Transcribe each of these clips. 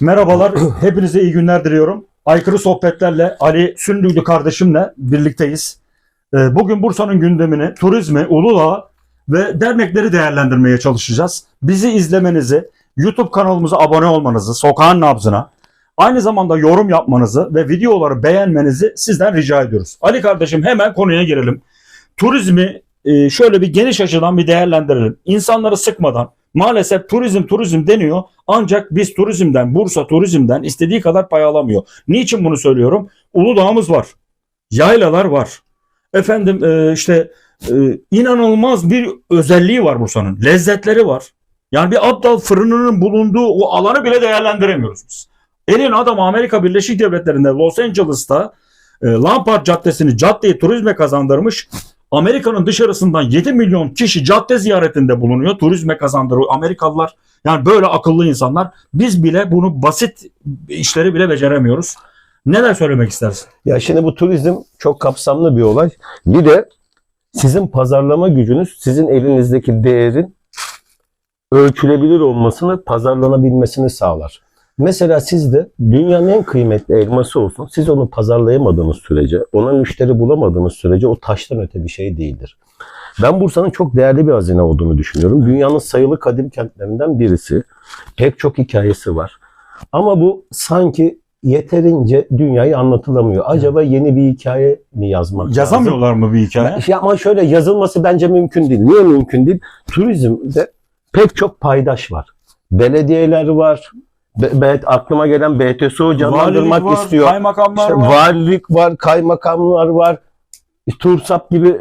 Merhabalar, hepinize iyi günler diliyorum. Aykırı sohbetlerle Ali Sündüylü kardeşimle birlikteyiz. Ee, Bugün Bursa'nın gündemini, turizmi, Uludağ ve dernekleri değerlendirmeye çalışacağız. Bizi izlemenizi, YouTube kanalımıza abone olmanızı, sokağın nabzına, aynı zamanda yorum yapmanızı ve videoları beğenmenizi sizden rica ediyoruz. Ali kardeşim hemen konuya girelim. Turizmi e, şöyle bir geniş açıdan bir değerlendirelim. İnsanları sıkmadan, maalesef turizm turizm deniyor ancak biz turizmden, Bursa turizmden istediği kadar pay alamıyor. Niçin bunu söylüyorum? Uludağ'ımız var. Yaylalar var. Efendim e, işte e, inanılmaz bir özelliği var Bursa'nın. Lezzetleri var. Yani bir Abdal fırınının bulunduğu o alanı bile değerlendiremiyoruz biz. Elin adamı Amerika Birleşik Devletleri'nde Los Angeles'ta e, Lampard Caddesi'ni caddeyi turizme kazandırmış. Amerika'nın dışarısından 7 milyon kişi cadde ziyaretinde bulunuyor. Turizme kazandırıyor Amerikalılar. Yani böyle akıllı insanlar. Biz bile bunu basit işleri bile beceremiyoruz. Neler söylemek istersin? Ya şimdi bu turizm çok kapsamlı bir olay. Bir de sizin pazarlama gücünüz sizin elinizdeki değerin ölçülebilir olmasını, pazarlanabilmesini sağlar. Mesela sizde dünyanın en kıymetli elması olsun. Siz onu pazarlayamadığınız sürece, ona müşteri bulamadığınız sürece o taştan öte bir şey değildir. Ben Bursa'nın çok değerli bir hazine olduğunu düşünüyorum. Dünyanın sayılı kadim kentlerinden birisi. Pek çok hikayesi var. Ama bu sanki yeterince dünyayı anlatılamıyor. Acaba yeni bir hikaye mi yazmak lazım? Yazamıyorlar mı bir hikaye? Ya ama şöyle yazılması bence mümkün değil. Niye mümkün değil? Turizmde pek çok paydaş var. Belediyeler var. Be, be- aklıma gelen BTSO canlandırmak var, istiyor. Kaymakamlar İşte var. valilik var, kaymakamlar var. Tursap gibi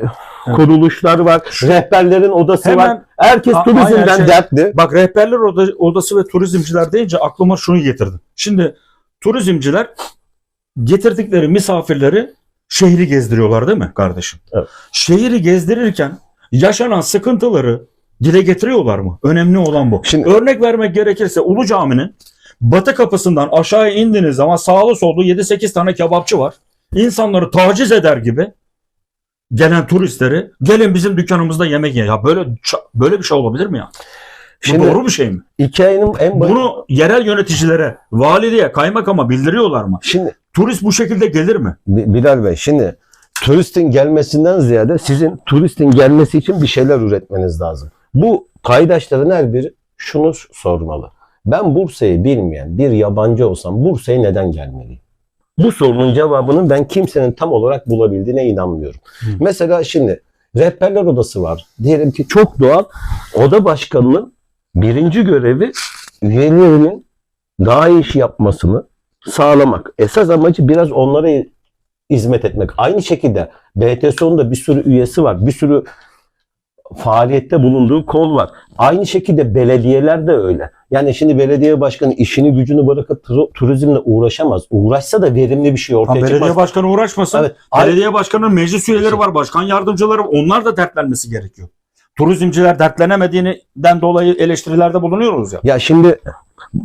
kuruluşlar var. Rehberlerin odası Hemen- var. Herkes A- turizmden şey- dertli. Bak rehberler oda- odası ve turizmciler deyince aklıma şunu getirdim. Şimdi turizmciler getirdikleri misafirleri şehri gezdiriyorlar değil mi kardeşim? Evet. Şehri gezdirirken yaşanan sıkıntıları dile getiriyorlar mı? Önemli olan bu. Şimdi- Örnek vermek gerekirse Ulu Cami'nin batı kapısından aşağıya indiğiniz zaman sağlı sollu 7-8 tane kebapçı var. İnsanları taciz eder gibi gelen turistleri gelin bizim dükkanımızda yemek ye. Ya böyle böyle bir şey olabilir mi ya? Bu Şimdi doğru bir şey mi? hikayenin en başı... Bunu yerel yöneticilere, valiliğe, kaymakama bildiriyorlar mı? Şimdi Turist bu şekilde gelir mi? Bi- Bilal Bey şimdi turistin gelmesinden ziyade sizin turistin gelmesi için bir şeyler üretmeniz lazım. Bu paydaşların her biri şunu sormalı. Ben Bursa'yı bilmeyen bir yabancı olsam Bursa'ya neden gelmeliyim? Bu sorunun cevabını ben kimsenin tam olarak bulabildiğine inanmıyorum. Hı. Mesela şimdi rehberler odası var. Diyelim ki çok doğal oda başkanının birinci görevi üyelerinin daha iyi iş yapmasını sağlamak. Esas amacı biraz onlara hizmet etmek. Aynı şekilde BTSO'nun da bir sürü üyesi var. Bir sürü faaliyette bulunduğu kol var. Aynı şekilde belediyeler de öyle. Yani şimdi belediye başkanı işini gücünü bırakıp tur- turizmle uğraşamaz. Uğraşsa da verimli bir şey Ha, ortaya belediye çıkmaz. başkanı uğraşmasın. Evet. Belediye başkanının meclis üyeleri var, başkan yardımcıları var. Onlar da dertlenmesi gerekiyor. Turizmciler dertlenemediğinden dolayı eleştirilerde bulunuyoruz ya. Ya şimdi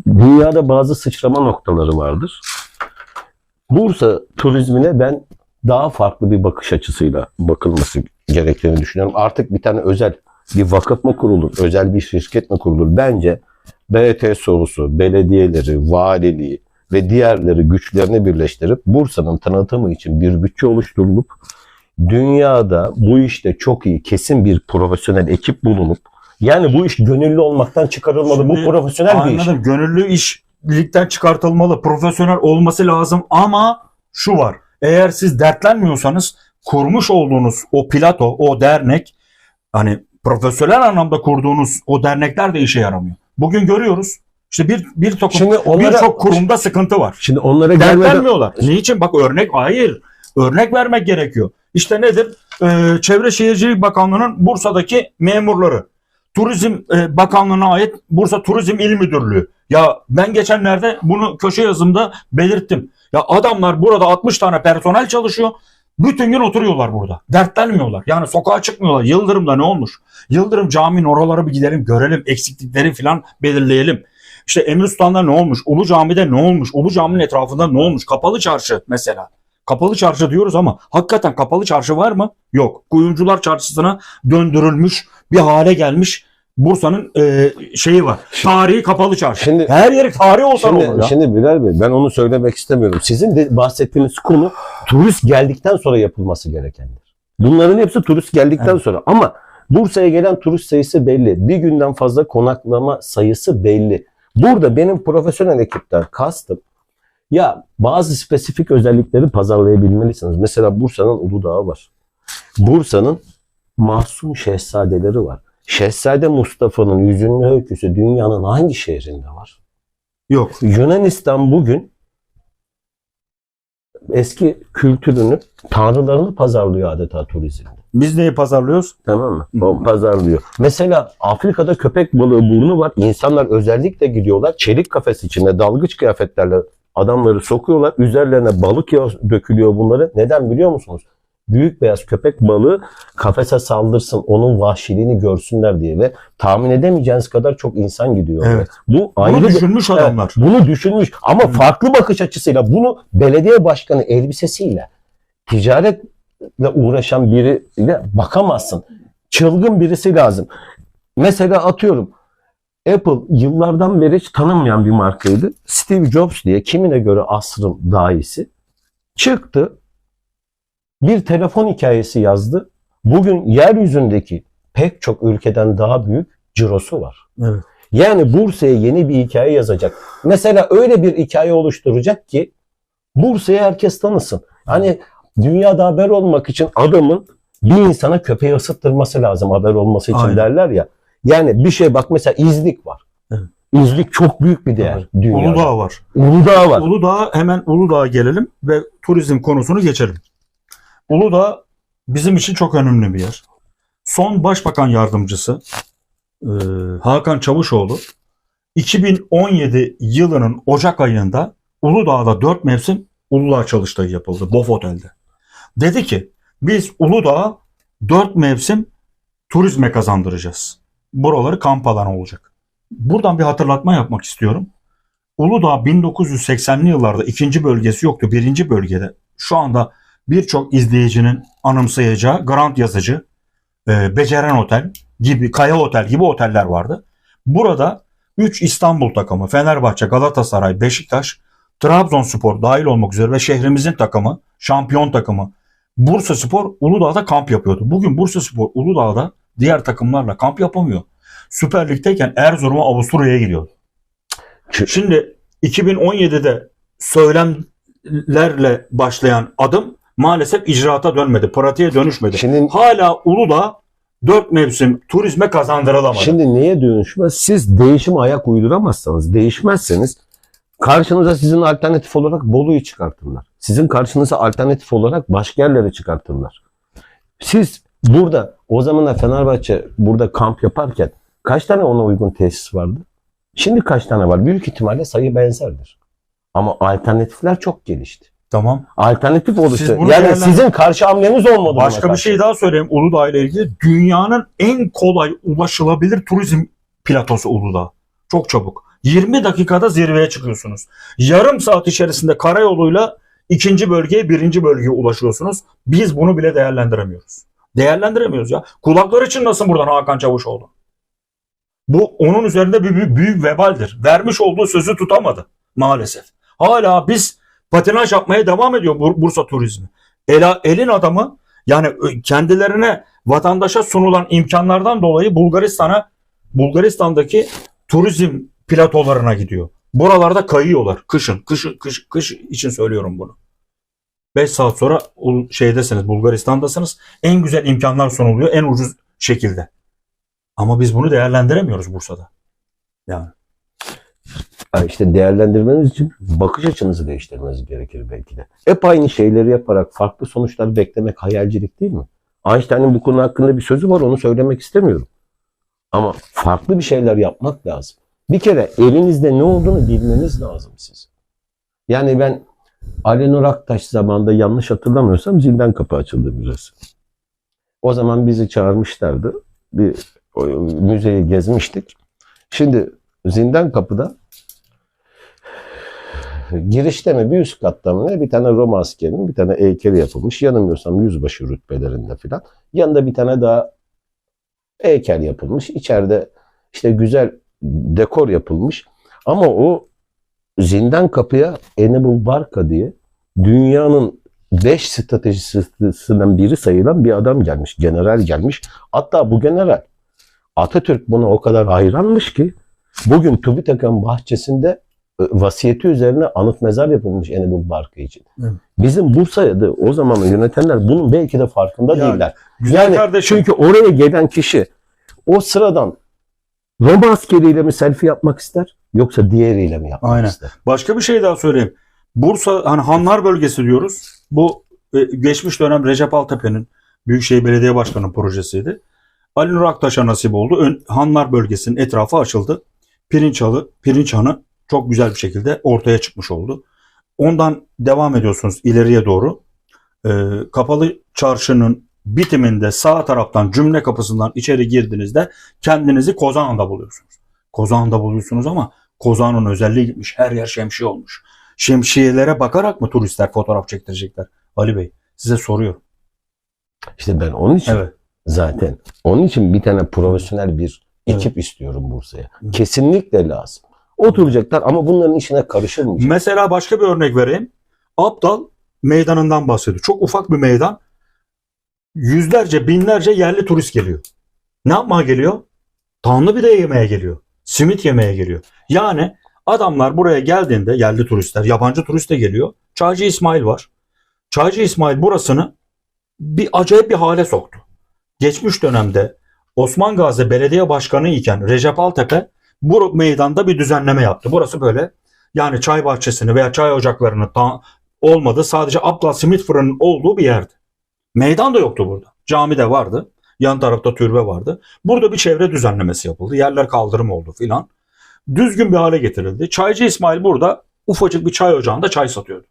dünyada bazı sıçrama noktaları vardır. Bursa turizmine ben daha farklı bir bakış açısıyla bakılması gerektiğini düşünüyorum. Artık bir tane özel bir vakıf mı kurulur, özel bir şirket mi kurulur? Bence BT sorusu, belediyeleri, valiliği ve diğerleri güçlerini birleştirip Bursa'nın tanıtımı için bir bütçe oluşturulup dünyada bu işte çok iyi kesin bir profesyonel ekip bulunup yani bu iş gönüllü olmaktan çıkarılmalı. Şimdi bu profesyonel bir iş. Anladım. Gönüllü işlikten çıkartılmalı. Profesyonel olması lazım ama şu var. Eğer siz dertlenmiyorsanız kurmuş olduğunuz o plato, o dernek hani profesyonel anlamda kurduğunuz o dernekler de işe yaramıyor. Bugün görüyoruz. İşte bir bir tokum Şimdi onlara- birçok kurumda sıkıntı var. Şimdi onlara Dertlenmiyorlar. Niçin? Bak örnek hayır. Örnek vermek gerekiyor. İşte nedir? Ee, Çevre Şehircilik Bakanlığı'nın Bursa'daki memurları. Turizm e, Bakanlığı'na ait Bursa Turizm İl Müdürlüğü. Ya ben geçenlerde bunu köşe yazımda belirttim. Ya adamlar burada 60 tane personel çalışıyor. Bütün gün oturuyorlar burada. Dertlenmiyorlar. Yani sokağa çıkmıyorlar. Yıldırım'da ne olmuş? Yıldırım caminin oralara bir gidelim görelim. Eksiklikleri falan belirleyelim. İşte Emir Sultan'da ne olmuş? Ulu Cami'de ne olmuş? Ulu Cami'nin etrafında ne olmuş? Kapalı çarşı mesela. Kapalı çarşı diyoruz ama hakikaten kapalı çarşı var mı? Yok. Kuyumcular çarşısına döndürülmüş bir hale gelmiş Bursa'nın e, şeyi var. Tarihi kapalı çarşı. Şimdi Her yeri tarih olsa Şimdi, olur ya. şimdi Bilal Bey ben onu söylemek istemiyorum. Sizin de bahsettiğiniz konu turist geldikten sonra yapılması gerekendir. Bunların hepsi turist geldikten sonra ama Bursa'ya gelen turist sayısı belli. Bir günden fazla konaklama sayısı belli. Burada benim profesyonel ekipten kastım ya bazı spesifik özellikleri pazarlayabilmelisiniz. Mesela Bursa'nın Uludağ'ı var. Bursa'nın Mahsun Şehzadeleri var. Şehzade Mustafa'nın yüzünün öyküsü dünyanın hangi şehrinde var? Yok. Yunanistan bugün eski kültürünü, tanrılarını pazarlıyor adeta turizmde. Biz neyi pazarlıyoruz? Tamam mı? O pazarlıyor. Mesela Afrika'da köpek balığı burnu var. İnsanlar özellikle gidiyorlar. Çelik kafes içinde dalgıç kıyafetlerle adamları sokuyorlar. Üzerlerine balık yağı dökülüyor bunları. Neden biliyor musunuz? Büyük beyaz köpek balığı kafese saldırsın, onun vahşiliğini görsünler diye ve tahmin edemeyeceğiniz kadar çok insan gidiyor. Evet. Bu ayrı Bunu bir- düşünmüş Evet, adamlar. bunu düşünmüş ama farklı bakış açısıyla bunu belediye başkanı elbisesiyle ticaretle uğraşan biriyle bakamazsın. Çılgın birisi lazım. Mesela atıyorum Apple yıllardan beri hiç tanınmayan bir markaydı. Steve Jobs diye kimine göre asrın dahisi çıktı. Bir telefon hikayesi yazdı. Bugün yeryüzündeki pek çok ülkeden daha büyük cirosu var. Evet. Yani Bursa'ya yeni bir hikaye yazacak. Mesela öyle bir hikaye oluşturacak ki Bursa'yı herkes tanısın. Hani dünyada haber olmak için adamın bir insana köpeği ısıttırması lazım haber olması için Aynen. derler ya. Yani bir şey bak mesela İznik var. Evet. İznik çok büyük bir değer dünyada. Uludağ var. Uludağ var. Uludağ hemen Uludağ'a gelelim ve turizm konusunu geçelim. Uludağ bizim için çok önemli bir yer. Son Başbakan Yardımcısı e, Hakan Çavuşoğlu 2017 yılının Ocak ayında Uludağ'da 4 mevsim Uludağ çalıştayı yapıldı Bof Otel'de. Dedi ki biz Uludağ'a 4 mevsim turizme kazandıracağız. Buraları kamp alanı olacak. Buradan bir hatırlatma yapmak istiyorum. Uludağ 1980'li yıllarda ikinci bölgesi yoktu. Birinci bölgede şu anda birçok izleyicinin anımsayacağı Grand Yazıcı, e, Beceren Otel gibi, Kaya Otel gibi oteller vardı. Burada 3 İstanbul takımı, Fenerbahçe, Galatasaray, Beşiktaş, Trabzonspor dahil olmak üzere ve şehrimizin takımı, şampiyon takımı Bursa Spor Uludağ'da kamp yapıyordu. Bugün Bursa Spor Uludağ'da diğer takımlarla kamp yapamıyor. Süper Lig'deyken Erzurum'a Avusturya'ya gidiyordu. Şimdi 2017'de söylemlerle başlayan adım maalesef icraata dönmedi, pratiğe dönüşmedi. Şimdi Hala Uludağ 4 mevsim turizme kazandırılamadı. Şimdi niye dönüşmez? Siz değişime ayak uyduramazsanız, değişmezseniz karşınıza sizin alternatif olarak Bolu'yu çıkartırlar. Sizin karşınıza alternatif olarak başka yerleri çıkartırlar. Siz burada o zamanlar Fenerbahçe burada kamp yaparken kaç tane ona uygun tesis vardı? Şimdi kaç tane var? Büyük ihtimalle sayı benzerdir. Ama alternatifler çok gelişti. Tamam. Alternatif oluştu. bunu Yani değerlendir- sizin karşı hamleniz olmadı. buna Başka bir karşı. şey daha söyleyeyim Uludağ ile ilgili. Dünyanın en kolay ulaşılabilir turizm platosu Uludağ. Çok çabuk. 20 dakikada zirveye çıkıyorsunuz. Yarım saat içerisinde karayoluyla ikinci bölgeye, birinci bölgeye ulaşıyorsunuz. Biz bunu bile değerlendiremiyoruz. Değerlendiremiyoruz ya. Kulakları çınlasın buradan Hakan Çavuşoğlu. Bu onun üzerinde bir büyük, büyük vebaldir. Vermiş olduğu sözü tutamadı maalesef. Hala biz patinaj yapmaya devam ediyor Bur- Bursa turizmi. Ela, elin adamı yani kendilerine vatandaşa sunulan imkanlardan dolayı Bulgaristan'a Bulgaristan'daki turizm platolarına gidiyor. Buralarda kayıyorlar kışın. Kış, kış, kış için söylüyorum bunu. 5 saat sonra şeydesiniz Bulgaristan'dasınız. En güzel imkanlar sunuluyor en ucuz şekilde. Ama biz bunu değerlendiremiyoruz Bursa'da. Yani Yani işte değerlendirmeniz için bakış açınızı değiştirmeniz gerekir belki de. Hep aynı şeyleri yaparak farklı sonuçlar beklemek hayalcilik değil mi? Einstein'ın bu konu hakkında bir sözü var onu söylemek istemiyorum. Ama farklı bir şeyler yapmak lazım. Bir kere elinizde ne olduğunu bilmeniz lazım siz. Yani ben Ali Nur Aktaş zamanında yanlış hatırlamıyorsam zindan kapı açıldı müzesi. O zaman bizi çağırmışlardı. Bir müzeyi gezmiştik. Şimdi zindan kapıda girişte mi bir üst katta mı ne bir tane Roma askerinin bir tane heykeli yapılmış. Yanılmıyorsam yüzbaşı rütbelerinde filan. Yanında bir tane daha heykel yapılmış. İçeride işte güzel dekor yapılmış. Ama o zindan kapıya Enable Barka diye dünyanın 5 stratejisinden biri sayılan bir adam gelmiş. General gelmiş. Hatta bu general Atatürk buna o kadar hayranmış ki bugün TÜBİTAK'ın bahçesinde vasiyeti üzerine anıt mezar yapılmış Enable Barka için. Evet. Bizim Bursa'ya da o zaman yönetenler bunun belki de farkında Yani, değiller. Güzel Yani kardeşim. çünkü oraya gelen kişi o sıradan Roma askeriyle mi selfie yapmak ister yoksa diğeriyle mi yapmak Aynen. ister? Başka bir şey daha söyleyeyim. Bursa hani Hanlar bölgesi diyoruz. Bu e, geçmiş dönem Recep Altepe'nin Büyükşehir Belediye Başkanı projesiydi. Ali Nur Aktaş'a nasip oldu. Ön, Hanlar bölgesinin etrafı açıldı. Pirinçalı, Pirinçhanı çok güzel bir şekilde ortaya çıkmış oldu. Ondan devam ediyorsunuz ileriye doğru. E, kapalı çarşının bitiminde sağ taraftan cümle kapısından içeri girdiğinizde kendinizi Kozan'da buluyorsunuz. Kozan'da buluyorsunuz ama Kozan'ın özelliği gitmiş. Her yer şemsiye olmuş. Şemsiyelere bakarak mı turistler fotoğraf çektirecekler? Ali Bey size soruyorum. İşte ben onun için Evet. zaten onun için bir tane profesyonel bir ekip istiyorum Bursa'ya. Kesinlikle lazım. Oturacaklar ama bunların işine karışılmayacak. Mesela başka bir örnek vereyim. Aptal meydanından bahsediyor. Çok ufak bir meydan. Yüzlerce, binlerce yerli turist geliyor. Ne yapmaya geliyor? Tanrı bir de yemeye geliyor. Simit yemeye geliyor. Yani adamlar buraya geldiğinde yerli turistler, yabancı turist de geliyor. Çaycı İsmail var. Çaycı İsmail burasını bir acayip bir hale soktu. Geçmiş dönemde Osman Gazi Belediye Başkanı iken Recep Altepe bu meydanda bir düzenleme yaptı. Burası böyle yani çay bahçesini veya çay ocaklarını ta- olmadı. Sadece Abdal Simit fırının olduğu bir yerdi. Meydan da yoktu burada. Cami de vardı. Yan tarafta türbe vardı. Burada bir çevre düzenlemesi yapıldı. Yerler kaldırım oldu filan. Düzgün bir hale getirildi. Çaycı İsmail burada ufacık bir çay ocağında çay satıyordu.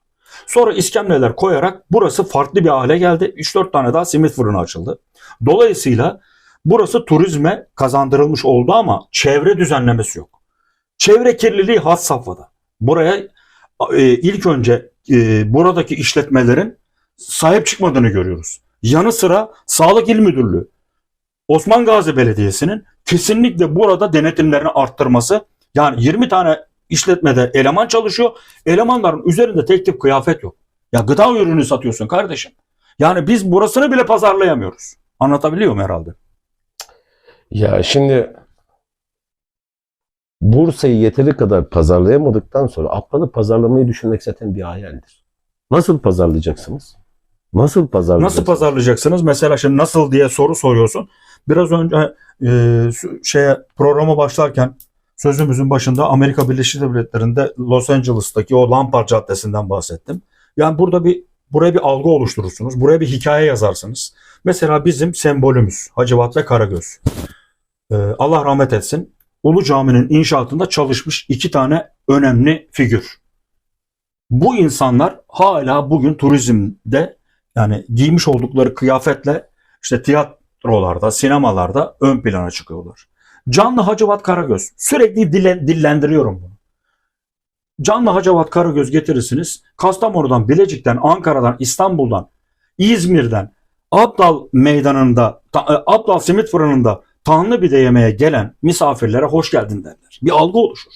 Sonra iskemleler koyarak burası farklı bir hale geldi. 3-4 tane daha simit fırını açıldı. Dolayısıyla burası turizme kazandırılmış oldu ama çevre düzenlemesi yok. Çevre kirliliği had safhada. Buraya e, ilk önce e, buradaki işletmelerin sahip çıkmadığını görüyoruz. Yanı sıra Sağlık İl Müdürlüğü, Osman Gazi Belediyesi'nin kesinlikle burada denetimlerini arttırması. Yani 20 tane işletmede eleman çalışıyor. Elemanların üzerinde tek tip kıyafet yok. Ya gıda ürünü satıyorsun kardeşim. Yani biz burasını bile pazarlayamıyoruz. Anlatabiliyor muyum herhalde? Ya şimdi Bursa'yı yeteri kadar pazarlayamadıktan sonra Aptal'ı pazarlamayı düşünmek zaten bir hayaldir. Nasıl pazarlayacaksınız? Nasıl pazarlayacaksınız? Nasıl pazarlayacaksınız? Mesela şimdi nasıl diye soru soruyorsun. Biraz önce e, şeye programa başlarken sözümüzün başında Amerika Birleşik Devletleri'nde Los Angeles'taki o Lampard Caddesi'nden bahsettim. Yani burada bir buraya bir algı oluşturursunuz. Buraya bir hikaye yazarsınız. Mesela bizim sembolümüz Hacivat ve Karagöz. E, Allah rahmet etsin. Ulu Cami'nin inşaatında çalışmış iki tane önemli figür. Bu insanlar hala bugün turizmde yani giymiş oldukları kıyafetle işte tiyatrolarda, sinemalarda ön plana çıkıyorlar. Canlı Hacivat Karagöz. Sürekli dile, dillendiriyorum bunu. Canlı Hacivat Karagöz getirirsiniz. Kastamonu'dan, Bilecik'ten, Ankara'dan, İstanbul'dan, İzmir'den, Abdal Meydanı'nda, e, Abdal Simit Fırını'nda Tanrı bir de yemeğe gelen misafirlere hoş geldin derler. Bir algı oluşur.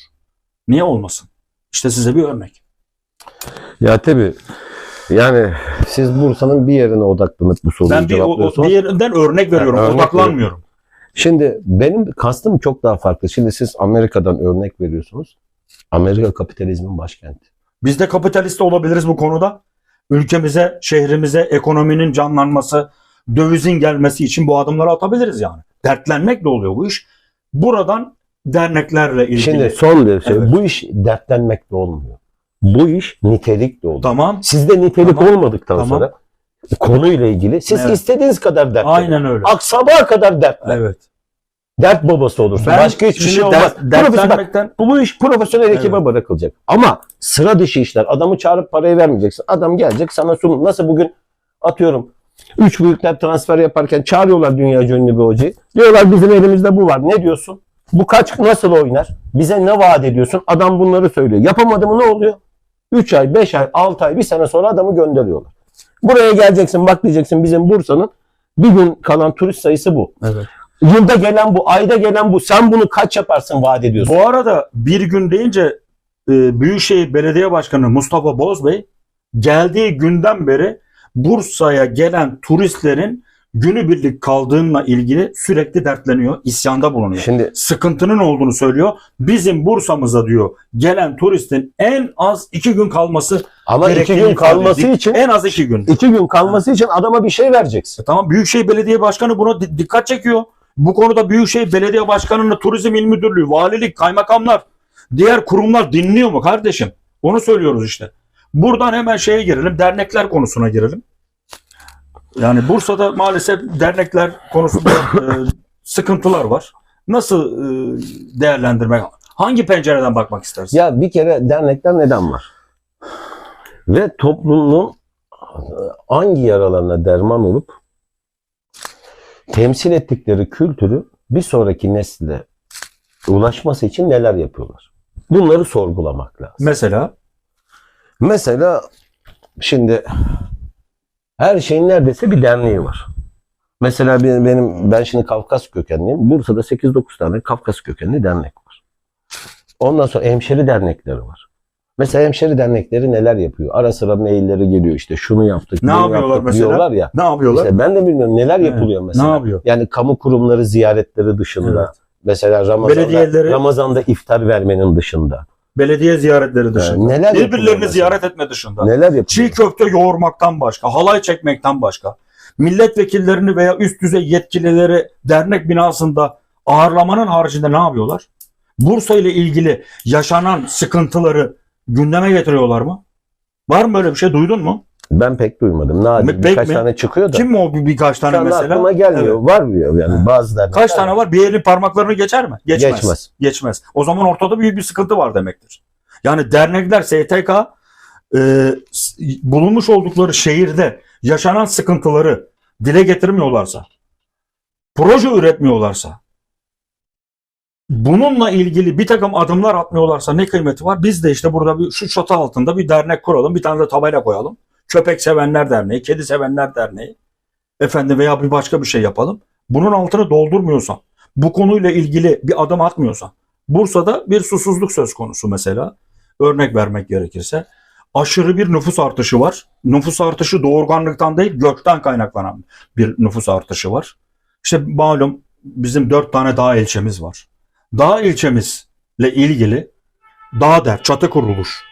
Niye olmasın? İşte size bir örnek. Ya tabii yani siz Bursa'nın bir yerine odaklanıp bu soruyu Ben bir, cevaplıyorsunuz. bir yerinden örnek veriyorum. örnek odaklanmıyorum. Şimdi benim kastım çok daha farklı. Şimdi siz Amerika'dan örnek veriyorsunuz. Amerika kapitalizmin başkenti. Biz de kapitalist olabiliriz bu konuda. Ülkemize, şehrimize ekonominin canlanması, dövizin gelmesi için bu adımları atabiliriz yani. Dertlenmek de oluyor bu iş. Buradan derneklerle ilgili. Şimdi son bir şey. Evet. Bu iş dertlenmekle olmuyor. Bu iş nitelikle oluyor. tamam. Sizde nitelik Tamam. olmadıktan Tamam. sonra konuyla ilgili siz Evet. istediğiniz kadar dert. Aynen öyle. Aksabaha kadar dertlen. Evet. Dert babası olursun. Ben Başka hiçbir şey olmaz. dertlenmekten bu, bu iş profesyonel ekibe Evet. bırakılacak. Ama sıra dışı işler. Adamı çağırıp parayı vermeyeceksin. Adam gelecek sana sunum. Nasıl bugün atıyorum üç büyükler transfer yaparken çağırıyorlar dünya ünlü bir hocayı. Diyorlar bizim elimizde bu var. Ne diyorsun? Bu kaç nasıl oynar? Bize ne vaat ediyorsun? Adam bunları söylüyor. Yapamadı mı ne oluyor? 3 ay, 5 ay, 6 ay, bir sene sonra adamı gönderiyorlar. Buraya geleceksin bak diyeceksin bizim Bursa'nın bir gün kalan turist sayısı bu. Evet. Yılda gelen bu, ayda gelen bu. Sen bunu kaç yaparsın vaat ediyorsun? Bu arada bir gün deyince e, Büyükşehir Belediye Başkanı Mustafa Bozbey geldiği günden beri Bursa'ya gelen turistlerin günübirlik kaldığıyla ilgili sürekli dertleniyor, isyanda bulunuyor. Şimdi Sıkıntının olduğunu söylüyor. Bizim Bursa'mıza diyor gelen turistin en az iki gün kalması ama iki gün kalması ediyor. için en az iki gün. iki gün kalması için adama bir şey vereceksin. E Tamam Büyükşehir Belediye Başkanı buna di- dikkat çekiyor. Bu konuda Büyükşehir Belediye Başkanı'nın Turizm İl Müdürlüğü, valilik, kaymakamlar, diğer kurumlar dinliyor mu kardeşim? Onu söylüyoruz işte. Buradan hemen şeye girelim, dernekler konusuna girelim. Yani Bursa'da maalesef dernekler konusunda e, sıkıntılar var. Nasıl e, değerlendirmek, hangi pencereden bakmak istersin? Ya bir kere dernekler neden var? Ve toplumun hangi yaralarına derman olup temsil ettikleri kültürü bir sonraki nesle ulaşması için neler yapıyorlar? Bunları sorgulamak lazım. Mesela Mesela şimdi her şeyin neredeyse bir derneği var. Mesela benim, benim ben şimdi Kafkas kökenliyim. Bursa'da 8-9 tane Kafkas kökenli dernek var. Ondan sonra hemşeri dernekleri var. Mesela hemşeri dernekleri neler yapıyor? Ara sıra mailleri geliyor işte şunu yaptık, Ne bunu yapıyorlar yaptık mesela? diyorlar ya. ne yapıyorlar? İşte ben de bilmiyorum neler Evet. yapılıyor ne mesela. yapıyor? Yani kamu kurumları ziyaretleri dışında. Evet. Mesela Ramazan'da, Ramazan'da iftar vermenin dışında. Belediye ziyaretleri dışında. Yani neler Birbirlerini ziyaret etme dışında. Neler yapılıyor? Çiğ köfte yoğurmaktan başka, halay çekmekten başka, milletvekillerini veya üst düzey yetkilileri dernek binasında ağırlamanın haricinde ne yapıyorlar? Bursa ile ilgili yaşanan sıkıntıları gündeme getiriyorlar mı? Var mı böyle bir şey duydun mu? Ben pek duymadım. Nadir Pek birkaç mi? tane çıkıyor da. Kim o bir- birkaç Şu tane anda mesela? aklıma gelmiyor. Evet. Var diyor yani Ha. bazı dernekler. Kaç tane var? Bir elin parmaklarını geçer mi? Geçmez. Geçmez. Geçmez. O zaman ortada büyük bir sıkıntı var demektir. Yani dernekler, STK e, bulunmuş oldukları şehirde yaşanan sıkıntıları dile getirmiyorlarsa, proje üretmiyorlarsa, bununla ilgili bir takım adımlar atmıyorlarsa ne kıymeti var? Biz de işte burada bir, şu çatı altında bir dernek kuralım, bir tane de tabela koyalım. Köpek Sevenler Derneği, Kedi Sevenler Derneği, efendim veya bir başka bir şey yapalım. Bunun altını doldurmuyorsan, bu konuyla ilgili bir adım atmıyorsan, Bursa'da bir susuzluk söz konusu mesela. Örnek vermek gerekirse. Aşırı bir nüfus artışı var. Nüfus artışı doğurganlıktan değil gökten kaynaklanan bir nüfus artışı var. İşte malum bizim dört tane dağ ilçemiz var. Dağ ilçemizle ilgili dağ der, çatı kuruluş.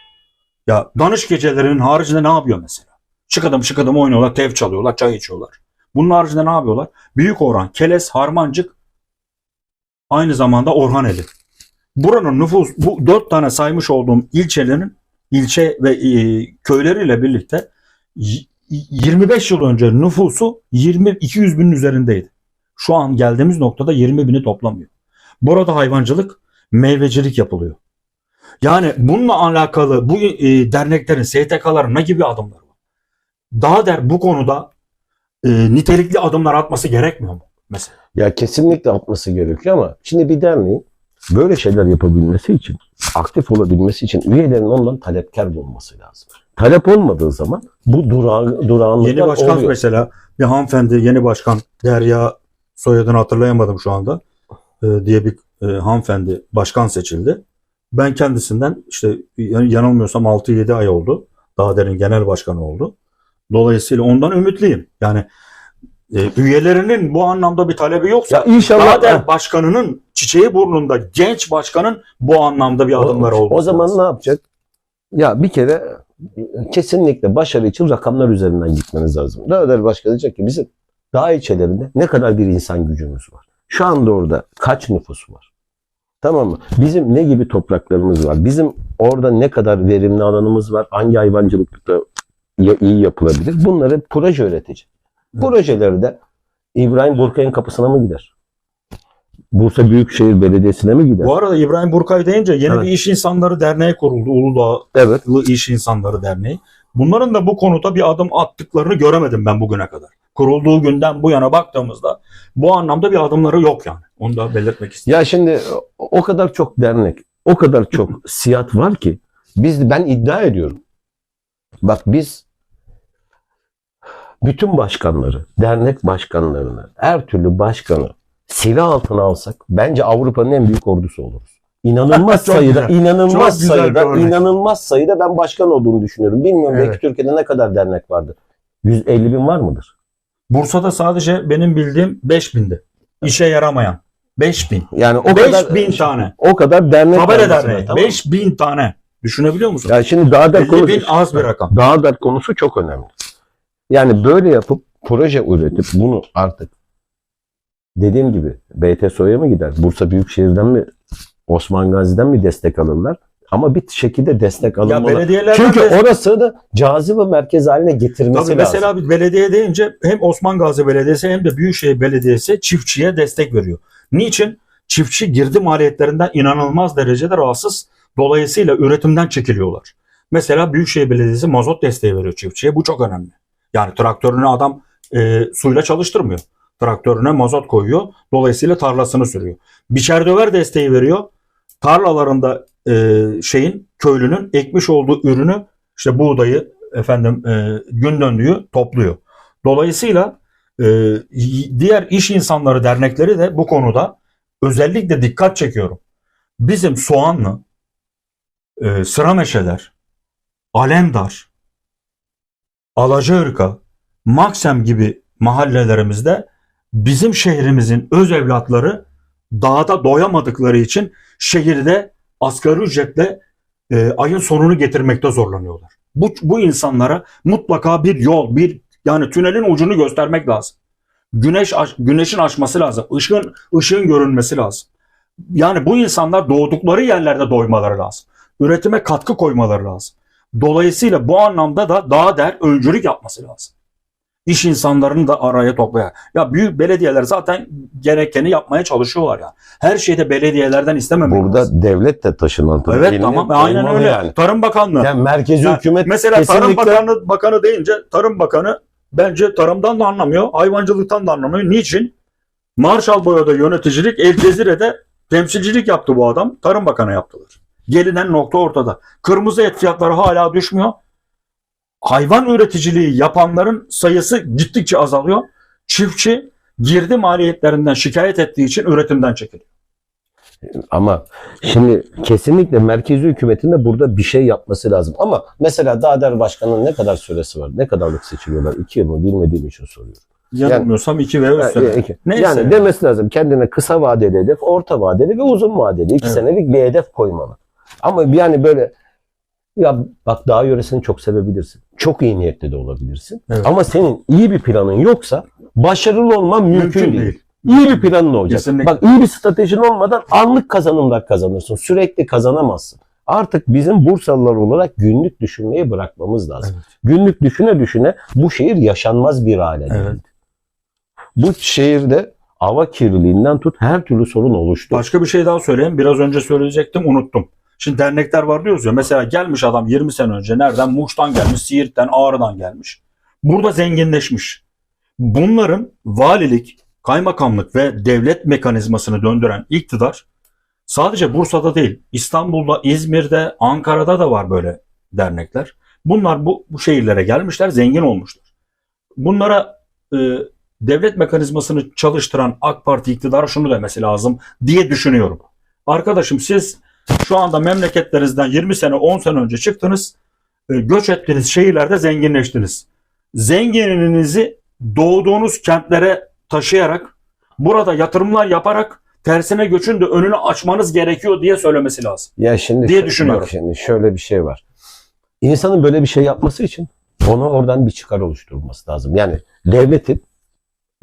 Ya danış gecelerinin haricinde ne yapıyor mesela? Şıkıdım şıkıdım oynuyorlar, tev çalıyorlar, çay içiyorlar. Bunun haricinde ne yapıyorlar? Büyük Orhan, Keles, Harmancık aynı zamanda Orhaneli. Buranın nüfus bu dört tane saymış olduğum ilçelerin ilçe ve e, köyleriyle birlikte y- 25 yıl önce nüfusu 20 200 binin üzerindeydi. Şu an geldiğimiz noktada 20 bini toplamıyor. Burada hayvancılık, meyvecilik yapılıyor. Yani bununla alakalı bu e, derneklerin, STK'ların ne gibi adımlar var? Daha der bu konuda e, nitelikli adımlar atması gerekmiyor mu mesela? Ya kesinlikle atması gerekiyor ama şimdi bir derneğin böyle şeyler yapabilmesi için, aktif olabilmesi için üyelerin ondan talepkar olması lazım. Talep olmadığı zaman bu durağı, durağanlıklar Yeni başkan oluyor. mesela bir hanımefendi yeni başkan Derya soyadını hatırlayamadım şu anda e, diye bir e, hanımefendi başkan seçildi. Ben kendisinden işte yan- yanılmıyorsam 6-7 ay oldu. Dağder'in genel başkanı oldu. Dolayısıyla ondan ümitliyim. Yani e, üyelerinin bu anlamda bir talebi yoksa Ya inşallah Dağder başkanının çiçeği burnunda genç başkanın bu anlamda bir adımları oldu. o zaman ne yapacak? Ya bir kere kesinlikle başarı için rakamlar üzerinden gitmeniz lazım. Dağder Başkanı diyecek ki bizim dağ ilçelerinde ne kadar bir insan gücümüz var? Şu anda orada kaç nüfus var? Tamam mı? Bizim ne gibi topraklarımız var? Bizim orada ne kadar verimli alanımız var? Hangi hayvancılıkta ya- iyi yapılabilir? Bunları proje üretecek. Projeleri de İbrahim Burkay'ın kapısına mı gider? Bursa Büyükşehir Belediyesi'ne mi gider? Bu arada İbrahim Burkay deyince yeni Evet. bir iş insanları derneği kuruldu. Uludağ Evet. İş İnsanları Derneği. Bunların da bu konuda bir adım attıklarını göremedim ben bugüne kadar. Kurulduğu günden bu yana baktığımızda bu anlamda bir adımları yok yani. Onu da belirtmek istedim. Ya şimdi o o kadar çok dernek, o kadar çok siyat var ki biz ben iddia ediyorum. Bak biz bütün başkanları, dernek başkanlarını, her türlü başkanı silah altına alsak bence Avrupa'nın en büyük ordusu oluruz. İnanılmaz sayıda, güzel. inanılmaz Çok sayıda, inanılmaz sayıda ben başkan olduğunu düşünüyorum. Bilmiyorum Evet. belki Türkiye'de ne kadar dernek vardır. 150 bin var mıdır? Bursa'da sadece benim bildiğim 5000'di. İşe yaramayan. 5000. Yani o kadar 5000 tane. o kadar dernek Tabela derneği. tamam mı? 5000 tane. Düşünebiliyor musun? Yani şimdi Dağdat 50 konusu, bin az bir rakam. Dağdat konusu çok önemli. Yani böyle yapıp proje üretip bunu artık dediğim gibi BTSO'ya mı gider? Bursa Büyükşehir'den mi Osman Gazi'den mi destek alırlar? Ama bir şekilde destek alınmalı. belediyelerden Çünkü de- orası da cazibe merkez haline getirmesi Tabii lazım. mesela bir belediye deyince hem Osman Gazi Belediyesi hem de Büyükşehir Belediyesi çiftçiye destek veriyor. Niçin? Çiftçi girdi maliyetlerinden inanılmaz derecede rahatsız. Dolayısıyla üretimden çekiliyorlar. Mesela Büyükşehir Belediyesi mazot desteği veriyor çiftçiye. Bu çok önemli. Yani traktörünü adam e, suyla çalıştırmıyor. Traktörüne mazot koyuyor. Dolayısıyla tarlasını sürüyor. Biçer döver desteği veriyor. Tarlalarında e, şeyin köylünün ekmiş olduğu ürünü işte buğdayı efendim e, gün döndüğü topluyor. Dolayısıyla e, diğer iş insanları dernekleri de bu konuda özellikle dikkat çekiyorum. Bizim Soğanlı, e, Sırameşeler, Alemdar, Alacaırka, Maksem gibi mahallelerimizde bizim şehrimizin öz evlatları dağda doyamadıkları için şehirde asgari ücretle e, ayın sonunu getirmekte zorlanıyorlar. Bu, bu insanlara mutlaka bir yol, bir yani tünelin ucunu göstermek lazım. Güneş güneşin aşması lazım. Işığın ışığın görünmesi lazım. Yani bu insanlar doğdukları yerlerde doymaları lazım. Üretime katkı koymaları lazım. Dolayısıyla bu anlamda da daha der öncülük yapması lazım. İş insanlarını da araya toplayarak. Ya büyük belediyeler zaten gerekeni yapmaya çalışıyorlar ya. Her şeyde belediyelerden istememek lazım. Burada devlet de taşınalı. Evet tamam aynen öyle. Yani. Tarım Bakanlığı. yani merkezi Ya, hükümet Mesela Tarım kesinlikle Bakanı, Bakanı deyince Tarım Bakanı bence tarımdan da anlamıyor, hayvancılıktan da anlamıyor. Niçin? Marshall Boya'da yöneticilik, El Cezire'de temsilcilik yaptı bu adam. Tarım Bakanı yaptılar. Gelinen nokta ortada. Kırmızı et fiyatları hala düşmüyor. Hayvan üreticiliği yapanların sayısı gittikçe azalıyor. Çiftçi girdi maliyetlerinden şikayet ettiği için üretimden çekiliyor. Ama şimdi kesinlikle merkezi hükümetin de burada bir şey yapması lazım. Ama mesela Dağder Başkanı'nın ne kadar süresi var? Ne kadarlık seçiliyorlar? İki yıl mı? Bilmediğim için soruyorum. Yanılmıyorsam iki veya üç sene. Yani, iki. Neyse. yani demesi lazım kendine kısa vadeli hedef, orta vadeli ve uzun vadeli. iki Evet. senelik bir hedef koymalı. Ama yani böyle ya bak dağ yöresini çok sevebilirsin. Çok iyi niyetli de olabilirsin. Evet. Ama senin iyi bir planın yoksa başarılı olman mümkün, Mümkün değil. değil. İyi bir planın olacak. Kesinlikle. Bak iyi bir stratejin olmadan anlık kazanımlar kazanırsın. Sürekli kazanamazsın. Artık bizim Bursalılar olarak günlük düşünmeyi bırakmamız lazım. Evet. Günlük düşüne düşüne bu şehir yaşanmaz bir hale geldi. Evet. Bu şehirde hava kirliliğinden tut her türlü sorun oluştu. Başka bir şey daha söyleyeyim. Biraz önce söyleyecektim unuttum. Şimdi dernekler var diyoruz ya. Mesela gelmiş adam 20 sene önce nereden? Muş'tan gelmiş, Siirt'ten, Ağrı'dan gelmiş. Burada zenginleşmiş. Bunların valilik, kaymakamlık ve devlet mekanizmasını döndüren iktidar sadece Bursa'da değil, İstanbul'da, İzmir'de, Ankara'da da var böyle dernekler. Bunlar bu, bu şehirlere gelmişler, zengin olmuşlar. Bunlara e, devlet mekanizmasını çalıştıran AK Parti iktidarı şunu demesi lazım diye düşünüyorum. Arkadaşım siz şu anda memleketlerinizden 20 sene 10 sene önce çıktınız. e, Göç ettiniz şehirlerde zenginleştiniz. Zenginliğinizi doğduğunuz kentlere taşıyarak burada yatırımlar yaparak tersine göçün de önünü açmanız gerekiyor diye söylemesi lazım. Ya şimdi diye düşünüyorum. Bak şimdi şöyle bir şey var. İnsanın böyle bir şey yapması için ona oradan bir çıkar oluşturulması lazım. Yani devletin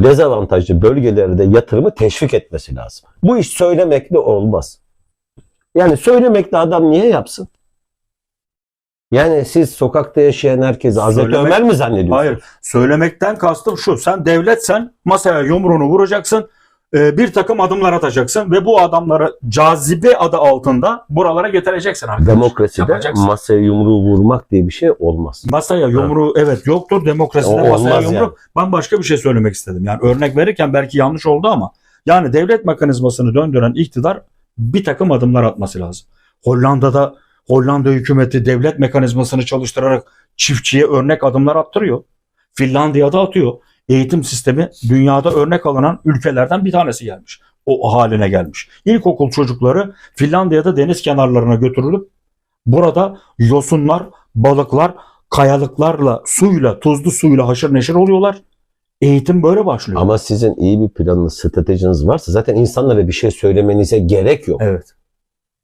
dezavantajlı bölgelerde yatırımı teşvik etmesi lazım. Bu iş söylemekle olmaz. Yani söylemekle adam niye yapsın? Yani siz sokakta yaşayan herkesi Hazreti Söylemek- Ömer mi zannediyorsunuz? Hayır. Söylemekten kastım şu. Sen devletsen masaya yumruğunu vuracaksın. e, Bir takım adımlar atacaksın ve bu adamları cazibe adı altında buralara getireceksin arkadaş. Demokraside Yapacaksın. masaya yumruğu vurmak diye bir şey olmaz. Masaya yumruğu evet yoktur. Demokraside O masaya yumruk. yani. Ben başka bir şey söylemek istedim. Yani örnek verirken belki yanlış oldu ama yani devlet mekanizmasını döndüren iktidar bir takım adımlar atması lazım. Hollanda'da Hollanda hükümeti devlet mekanizmasını çalıştırarak çiftçiye örnek adımlar attırıyor. Finlandiya'da atıyor. eğitim sistemi dünyada örnek alınan ülkelerden bir tanesi gelmiş. O haline gelmiş. İlkokul çocukları Finlandiya'da deniz kenarlarına götürülüp burada yosunlar, balıklar, kayalıklarla, suyla, tuzlu suyla haşır neşir oluyorlar. Eğitim böyle başlıyor. Ama sizin iyi bir planınız, stratejiniz varsa zaten insanlara bir şey söylemenize gerek yok. Evet.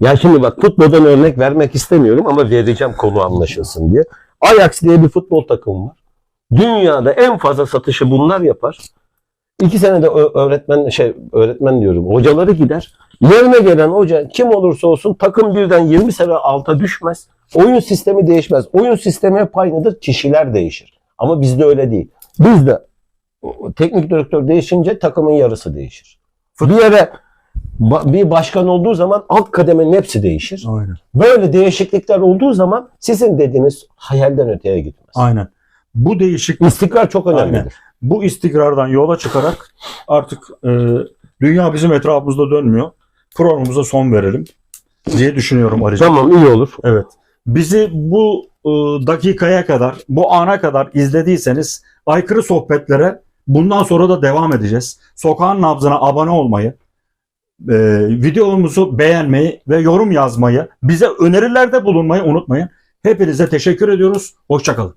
Ya şimdi bak futboldan örnek vermek istemiyorum ama vereceğim konu anlaşılsın diye. Ajax diye bir futbol takımı var. Dünyada en fazla satışı bunlar yapar. İki senede öğretmen şey öğretmen diyorum hocaları gider. Yerine gelen hoca kim olursa olsun takım birden 20 sene alta düşmez. Oyun sistemi değişmez. Oyun sistemi hep aynıdır. Kişiler değişir. Ama bizde öyle değil. Bizde teknik direktör değişince takımın yarısı değişir. Bir yere bir başkan olduğu zaman alt kademenin hepsi değişir. Aynen. Böyle değişiklikler olduğu zaman sizin dediğiniz hayalden öteye gitmez. Aynen. Bu değişik İstikrar çok önemlidir. Aynen. bu istikrardan yola çıkarak artık e, dünya bizim etrafımızda dönmüyor. Programımıza son verelim diye düşünüyorum Ali'ciğim. Tamam iyi olur. Evet. Bizi bu e, dakikaya kadar, bu ana kadar izlediyseniz aykırı sohbetlere bundan sonra da devam edeceğiz. Sokağın nabzına abone olmayı, e, videomuzu beğenmeyi ve yorum yazmayı, bize önerilerde bulunmayı unutmayın. Hepinize teşekkür ediyoruz. Hoşçakalın.